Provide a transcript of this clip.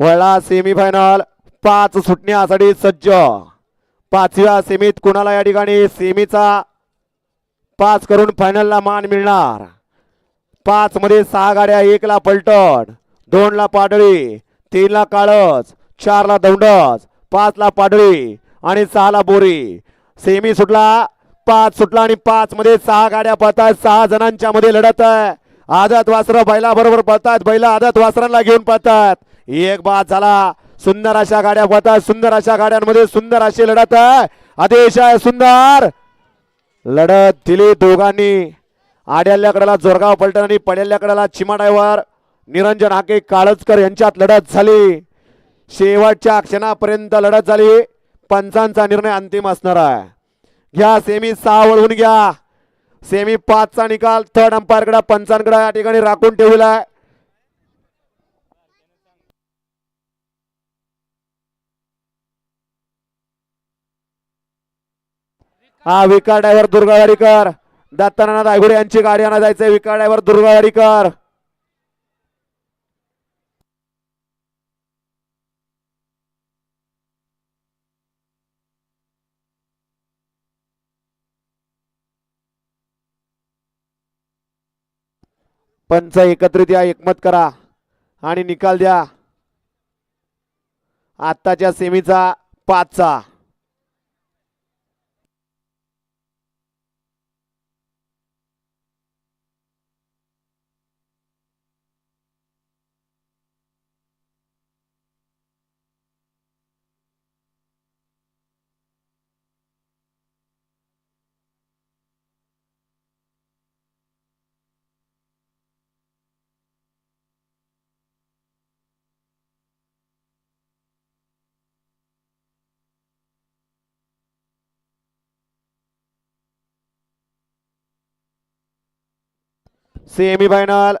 वळला सेमीफायनल पाच सुटण्यासाठी सज्ज. पाचव्या सेमीत कुणाला या ठिकाणी सेमीचा पाच करून फायनलला मान मिळणार? पाच मध्ये सहा गाड्या एकला पलटण दोनला पाडळी तीनला काळच चारला दौंडच पाचला पाडळी आणि सहाला बोरी. सेमी सुटला पाच सुटला आणि पाच मध्ये सहा गाड्या पळतात सहा जणांच्या मध्ये लढत आहे. आझाद वासर बैला बरोबर पळतात बैला आझाद वासरांना घेऊन पळतात एक बाद झाला. सुंदर अशा गाड्या पळतात सुंदर अशा गाड्यांमध्ये सुंदर अशी लढत आहे. अतिशय सुंदर. लढत दिली दोघांनी. आड्याल्या कडेला जोरगाव पलटण आणि पड्याल्या कडेला चिमा ड्रायव्हर निरंजन हाके काळजकर यांच्यात लढत झाली. शेवटच्या क्षणापर्यंत लढत झाली. पंचांचा निर्णय अंतिम असणार आहे. घ्या सेमी सहा वळवून घ्या. सेमी पाचचा निकाल. थर्ड अंपायरकडे पंचांकडे या ठिकाणी राखून ठेवलाय हा विकार ड्रायव्हर दुर्गावाडीकर. दत्तानाथ आयगुडे यांची गाडी आणा जायचंय विकार ड्रायव्हर दुर्गावाडीकर. पंच एकत्रित या एकमत करा. आणि निकाल द्या. आत्ताच्या सेमीचा पाचचा. सेमीफायनल.